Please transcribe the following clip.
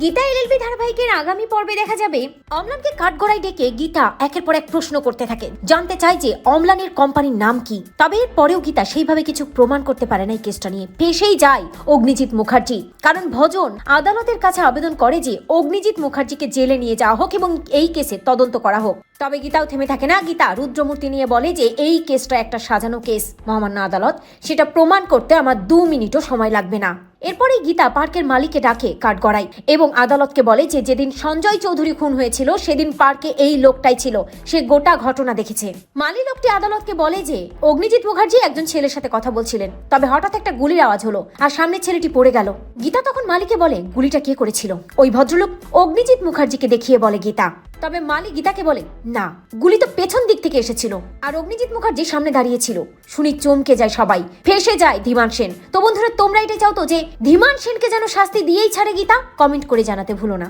Gita LLB ধারাবাহিকের আগামী পর্বে দেখা যাবে অমলানকে কাঠগড়ায় ডেকে গীতা একের পর এক প্রশ্ন করতে থাকে। জানতে চায় যে অমলানের কোম্পানির নাম কি। তবে পরেও গীতা সেইভাবে কিছু প্রমাণ করতে পারে না এই কেসটা নিয়ে। ফেসেই যায় অগ্নিজিৎ মুখার্জি। কারণ ভজন আদালতের কাছে আবেদন করে যে অগ্নিজিৎ মুখার্জিকে জেলে নিয়ে যাওয়া হোক এবং এই কেসে তদন্ত করা হোক। তবে গীতাও থেমে থাকে না। গীতা রুদ্রমূর্তি নিয়ে বলে যে এই কেসটা একটা সাজানো কেস মহামান্য আদালত। সেটা প্রমাণ করতে আমার দু মিনিটও সময় লাগবে না। এরপরেই গীতা পার্কের মালিককে ডাকে কাঠগড়াই এবং আদালতকে বলে যে যেদিন সঞ্জয় চৌধুরী খুন হয়েছিল, সেদিন পার্কে এই লোকটাই ছিল। সে গোটা ঘটনা দেখেছে। মালি লোকটি আদালতকে বলে যে, অগ্নিজিৎ মুখার্জি একজন ছেলের সাথে কথা বলছিলেন। তবে হঠাৎ একটা গুলির আওয়াজ হলো আর সামনে ছেলেটি পড়ে গেল। গীতা তখন মালিকে বলে, গুলিটা কে করেছিল? ওই ভদ্রলোক অগ্নিজিৎ মুখার্জিকে দেখিয়ে বলে গীতা। তবে মালি গীতাকে বলে, না, গুলি তো পেছন দিক থেকে এসেছিল। আর অগ্নিজিৎ মুখার্জি সামনে দাঁড়িয়েছিল শুনি চমকে যায় সবাই। ফেসে যায় ধীমান সেন। তো বন্ধুরা, তোমরা এটা চাও তো যে, ধীমান সেনকে যেন শাস্তি দিয়েই ছাড়ে গীতা? কমেন্ট করে জানাতে ভুলো না।